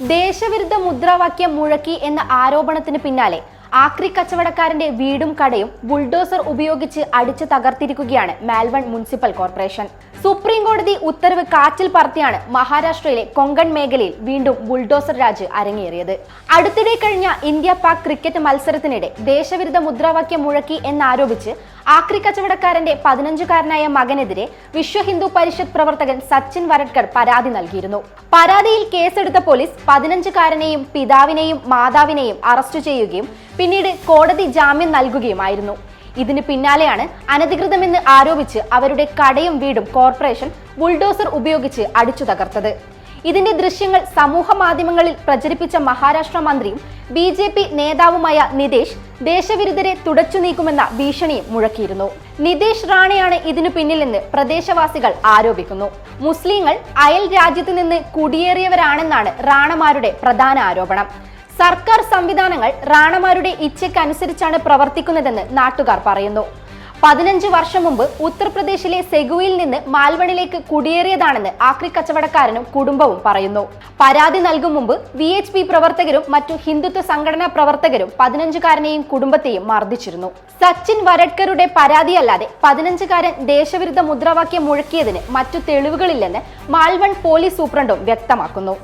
ദേശവിരുദ്ധ മുദ്രാവാക്യം മുഴക്കി എന്ന ആരോപണത്തിന് പിന്നാലെ ആക്രി കച്ചവടക്കാരന്റെ വീടും കടയും ബുൾഡോസർ ഉപയോഗിച്ച് അടിച്ചു തകർത്തിരിക്കുകയാണ് മാൽവൺ മുനിസിപ്പൽ കോർപ്പറേഷൻ. സുപ്രീം കോടതി ഉത്തരവ് കാറ്റിൽ പറത്തിയാണ് മഹാരാഷ്ട്രയിലെ കൊങ്കൺ മേഖലയിൽ വീണ്ടും ബുൾഡോസർ രാജ് അരങ്ങേറിയത്. അടുത്തിടെ കഴിഞ്ഞ ഇന്ത്യ പാക് ക്രിക്കറ്റ് മത്സരത്തിനിടെ ദേശവിരുദ്ധ മുദ്രാവാക്യം മുഴക്കി എന്നാരോപിച്ച് ആക്രി കച്ചവടക്കാരന്റെ പതിനഞ്ചുകാരനായ മകനെതിരെ വിശ്വ ഹിന്ദു പരിഷത്ത് പ്രവർത്തകൻ സച്ചിൻ വരട്കർ പരാതി നൽകിയിരുന്നു. പരാതിയിൽ കേസെടുത്ത പോലീസ് പതിനഞ്ചുകാരനെയും പിതാവിനെയും മാതാവിനെയും അറസ്റ്റ് ചെയ്യുകയും പിന്നീട് കോടതി ജാമ്യം നൽകുകയുമായിരുന്നു. ഇതിന് പിന്നാലെയാണ് അനധികൃതമെന്ന് ആരോപിച്ച് അവരുടെ കടയും വീടും കോർപ്പറേഷൻ ബുൾഡോസർ ഉപയോഗിച്ച് അടിച്ചു തകർത്തത്. ഇതിന്റെ ദൃശ്യങ്ങൾ സമൂഹ മാധ്യമങ്ങളിൽ പ്രചരിപ്പിച്ച മഹാരാഷ്ട്ര മന്ത്രിയും ബി ജെ പി നേതാവുമായ നിതേഷ് ദേശവിരുദ്ധരെ തുടച്ചു നീക്കുമെന്ന ഭീഷണിയും മുഴക്കിയിരുന്നു. നിതേഷ് റാണയാണ് ഇതിനു പിന്നിലെന്ന് പ്രദേശവാസികൾ ആരോപിക്കുന്നു. മുസ്ലിങ്ങൾ അയൽ രാജ്യത്ത് നിന്ന് കുടിയേറിയവരാണെന്നാണ് റാണമാരുടെ പ്രധാന ആരോപണം. സർക്കാർ സംവിധാനങ്ങൾ റാണമാരുടെ ഇച്ഛയ്ക്കനുസരിച്ചാണ് പ്രവർത്തിക്കുന്നതെന്ന് നാട്ടുകാർ പറയുന്നു. പതിനഞ്ച് വർഷം മുമ്പ് ഉത്തർപ്രദേശിലെ സെഗുവിൽ നിന്ന് മാൽവണിലേക്ക് കുടിയേറിയതാണെന്ന് ആക്രി കച്ചവടക്കാരനും കുടുംബവും പറയുന്നു. പരാതി നൽകും മുമ്പ് വി എച്ച് പി പ്രവർത്തകരും മറ്റു ഹിന്ദുത്വ സംഘടനാ പ്രവർത്തകരും പതിനഞ്ചുകാരനെയും കുടുംബത്തെയും മർദ്ദിച്ചിരുന്നു. സച്ചിൻ വരട്കറുടെ പരാതിയല്ലാതെ പതിനഞ്ചുകാരൻ ദേശവിരുദ്ധ മുദ്രാവാക്യം മുഴക്കിയതിന് മറ്റു തെളിവുകളില്ലെന്ന് മാൽവൺ പോലീസ് സൂപ്രണ്ടും വ്യക്തമാക്കുന്നു.